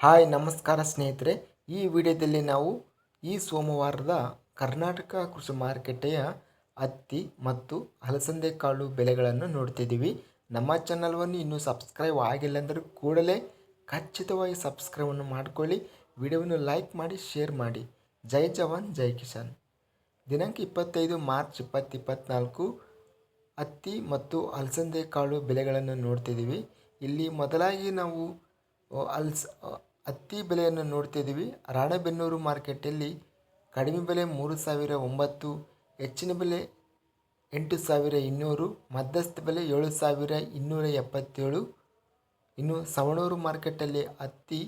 Hi, ನಮಸ್ಕಾರ ಸ್ನೇಹಿತರೆ. ಈ ವಿಡಿಯೋದಲ್ಲಿ ನಾವು ಈ ಸೋಮವಾರದ ಕರ್ನಾಟಕ ಕೃಷಿ ಮಾರುಕಟ್ಟೆಯ ಹತ್ತಿ ಮತ್ತು ಹಲಸಂದೆ ಕಾಳು ಬೆಲೆಗಳನ್ನು ನೋಡ್ತಿದ್ದೀವಿ. ನಮ್ಮ ಚಾನಲ್ವನ್ನು ಇನ್ನೂ ಸಬ್ಸ್ಕ್ರೈಬ್ ಆಗಿಲ್ಲ ಅಂದರೆ ಕೂಡಲೇ ಖಚಿತವಾಗಿ ಸಬ್ಸ್ಕ್ರೈಬನ್ನು ಮಾಡಿಕೊಳ್ಳಿ. ವಿಡಿಯೋವನ್ನು ಲೈಕ್ ಮಾಡಿ, ಶೇರ್ ಮಾಡಿ. ಜೈ ಜವಾನ್, ಜೈ ಕಿಸಾನ್. ದಿನಾಂಕ ಇಪ್ಪತ್ತೈದು ಮಾರ್ಚ್ ಇಪ್ಪತ್ತು ಇಪ್ಪತ್ತ್ನಾಲ್ಕು ಹತ್ತಿ ಮತ್ತು ಹಲಸಂದೆ ಕಾಳು ಬೆಲೆಗಳನ್ನು ನೋಡ್ತಿದ್ದೀವಿ. ಇಲ್ಲಿ ಮೊದಲಾಗಿ ನಾವು ಅಲ್ಸ್ ಹತ್ತಿ ಬೆಲೆಯನ್ನು ನೋಡ್ತಿದ್ದೀವಿ ರಾಣೆಬೆನ್ನೂರು ಮಾರ್ಕೆಟಲ್ಲಿ ಕಡಿಮೆ ಬೆಲೆ ಮೂರು ಸಾವಿರ ಒಂಬತ್ತು, ಹೆಚ್ಚಿನ ಬೆಲೆ ಎಂಟು ಸಾವಿರ ಇನ್ನೂರು, ಮಧ್ಯಸ್ಥ ಬೆಲೆ ಏಳು ಸಾವಿರ ಇನ್ನೂರ ಎಪ್ಪತ್ತೇಳು. ಇನ್ನು ಸವಣೂರು ಮಾರ್ಕೆಟಲ್ಲಿ ಹತ್ತಿ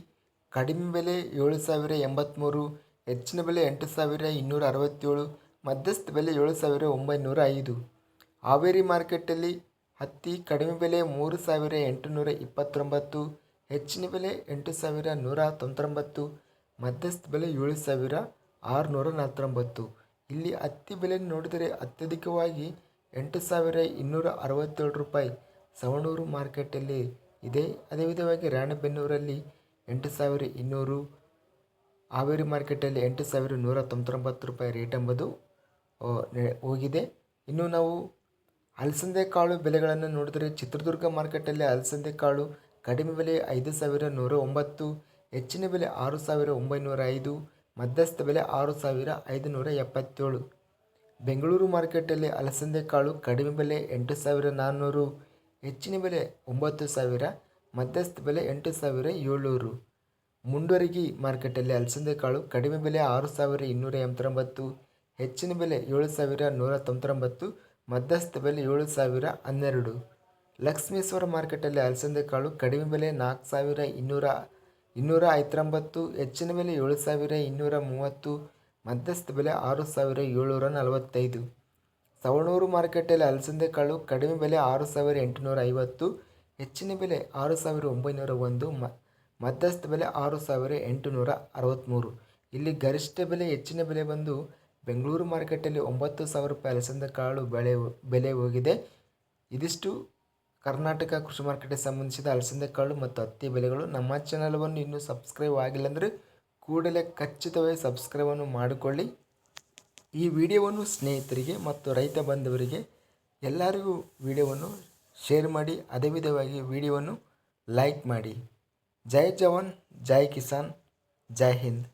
ಕಡಿಮೆ ಬೆಲೆ ಏಳು ಸಾವಿರ ಎಂಬತ್ತ್ಮೂರು ಹೆಚ್ಚಿನ ಬೆಲೆ ಎಂಟು ಸಾವಿರ ಇನ್ನೂರ ಅರವತ್ತೇಳು, ಮಧ್ಯಸ್ಥ ಬೆಲೆ ಏಳು ಸಾವಿರ ಒಂಬೈನೂರ ಐದು. ಹಾವೇರಿ ಮಾರ್ಕೆಟಲ್ಲಿ ಹತ್ತಿ ಕಡಿಮೆ ಬೆಲೆ ಮೂರು ಸಾವಿರ ಎಂಟುನೂರ ಇಪ್ಪತ್ತೊಂಬತ್ತು ಹೆಚ್ಚಿನ ಬೆಲೆ ಎಂಟು ಸಾವಿರ ನೂರ ತೊಂಬತ್ತೊಂಬತ್ತು ಮಧ್ಯಸ್ಥ ಬೆಲೆ ಏಳು ಸಾವಿರ ಆರುನೂರ ನಲವತ್ತೊಂಬತ್ತು ಇಲ್ಲಿ ಹತ್ತಿ ಬೆಲೆ ನೋಡಿದರೆ ಅತ್ಯಧಿಕವಾಗಿ ಎಂಟು ಸಾವಿರ ಇನ್ನೂರ ಅರವತ್ತೇಳು ರೂಪಾಯಿ. ಸವಣೂರು ಮಾರ್ಕೆಟಲ್ಲಿ ಇದೆ. ಅದೇ ವಿಧವಾಗಿ ರಾಣೆಬೆನ್ನೂರಲ್ಲಿ ಎಂಟು ಸಾವಿರ ಇನ್ನೂರು, ಹಾವೇರಿ ಮಾರ್ಕೆಟಲ್ಲಿ ಎಂಟು ಸಾವಿರ ನೂರ ತೊಂಬತ್ತೊಂಬತ್ತು ರೂಪಾಯಿ ರೇಟ್ ಎಂಬುದು ಹೋಗಿದೆ. ಇನ್ನು ನಾವು ಅಲಸಂದೆ ಕಾಳು ಬೆಲೆಗಳನ್ನು ನೋಡಿದರೆ ಚಿತ್ರದುರ್ಗ ಮಾರ್ಕೆಟಲ್ಲಿ ಅಲಸಂದೆ ಕಾಳು ಕಡಿಮೆ ಬೆಲೆ ಐದು ಸಾವಿರ ನೂರ ಒಂಬತ್ತು, ಹೆಚ್ಚಿನ ಬೆಲೆ ಆರು ಸಾವಿರ ಒಂಬೈನೂರ ಐದು, ಮಧ್ಯಸ್ಥ ಬೆಲೆ ಆರು ಸಾವಿರ ಐದುನೂರ ಎಪ್ಪತ್ತೇಳು. ಬೆಂಗಳೂರು ಮಾರ್ಕೆಟಲ್ಲಿ ಅಲಸಂದೆ ಕಾಳು ಕಡಿಮೆ ಬೆಲೆ ಎಂಟು ಸಾವಿರ ನಾನ್ನೂರು ಹೆಚ್ಚಿನ ಬೆಲೆ ಒಂಬತ್ತು ಸಾವಿರ, ಮಧ್ಯಸ್ಥ ಬೆಲೆ ಎಂಟು ಸಾವಿರ ಏಳ್ನೂರು. ಮುಂಡರಗಿ ಮಾರ್ಕೆಟಲ್ಲಿ ಅಲಸಂದೆ ಕಾಳು ಕಡಿಮೆ ಬೆಲೆ ಆರು ಸಾವಿರ ಇನ್ನೂರ ಎಂಬತ್ತೊಂಬತ್ತು, ಹೆಚ್ಚಿನ ಬೆಲೆ ಏಳು ಸಾವಿರ ನೂರ ತೊಂಬತ್ತೊಂಬತ್ತು, ಮಧ್ಯಸ್ಥ ಬೆಲೆ ಏಳು ಸಾವಿರ ಹನ್ನೆರಡು. ಲಕ್ಷ್ಮೇಶ್ವರ ಮಾರ್ಕೆಟಲ್ಲಿ ಅಲಸಂದೆ ಕಾಳು ಕಡಿಮೆ ಬೆಲೆ ನಾಲ್ಕು ಸಾವಿರ ಇನ್ನೂರ ಇನ್ನೂರ ಐವತ್ತೊಂಬತ್ತು, ಹೆಚ್ಚಿನ ಬೆಲೆ ಏಳು ಸಾವಿರ ಇನ್ನೂರ ಮೂವತ್ತು, ಮಧ್ಯಸ್ಥ ಬೆಲೆ ಆರು ಸಾವಿರ ಏಳ್ನೂರ ನಲವತ್ತೈದು. ಸವಣೂರು ಮಾರ್ಕೆಟಲ್ಲಿ ಅಲಸಂದೆ ಕಾಳು ಕಡಿಮೆ ಬೆಲೆ ಆರು ಸಾವಿರ ಎಂಟುನೂರ ಐವತ್ತು, ಹೆಚ್ಚಿನ ಬೆಲೆ ಆರು ಸಾವಿರ ಒಂಬೈನೂರ ಒಂದು, ಮ, ಮಧ್ಯಸ್ಥ ಬೆಲೆ ಆರು ಸಾವಿರ ಎಂಟುನೂರ ಅರವತ್ತ್ಮೂರು. ಇಲ್ಲಿ ಗರಿಷ್ಠ ಬೆಲೆ, ಹೆಚ್ಚಿನ ಬೆಲೆ ಬಂದು ಬೆಂಗಳೂರು ಮಾರ್ಕೆಟಲ್ಲಿ ಒಂಬತ್ತು ಸಾವಿರ ರೂಪಾಯಿ ಅಲಸಂದೆ ಕಾಳು ಬೆಳೆ, ಬೆಲೆ ಹೋಗಿದೆ. ಇದಿಷ್ಟು ಕರ್ನಾಟಕ ಕೃಷಿ ಮಾರ್ಕೆಟ್ಗೆ ಸಂಬಂಧಿಸಿದ ಅಲಸಂದೆ ಕಾಳು ಮತ್ತು ಹತ್ತಿ ಬೆಲೆಗಳು ನಮ್ಮ ಚಾನಲ್ವನ್ನು ಇನ್ನೂ ಸಬ್ಸ್ಕ್ರೈಬ್ ಆಗಿಲ್ಲಂದರೆ ಕೂಡಲೇ ಖಚಿತವಾಗಿ ಸಬ್ಸ್ಕ್ರೈಬನ್ನು ಮಾಡಿಕೊಳ್ಳಿ. ಈ ವಿಡಿಯೋವನ್ನು ಸ್ನೇಹಿತರಿಗೆ ಮತ್ತು ರೈತ ಬಂಧುವರಿಗೆ ಎಲ್ಲರಿಗೂ ವಿಡಿಯೋವನ್ನು ಶೇರ್ ಮಾಡಿ, ಅದೇ ವಿಧವಾಗಿ ವಿಡಿಯೋವನ್ನು ಲೈಕ್ ಮಾಡಿ. ಜೈ ಜವಾನ್, ಜೈ ಕಿಸಾನ್, ಜೈ ಹಿಂದ್.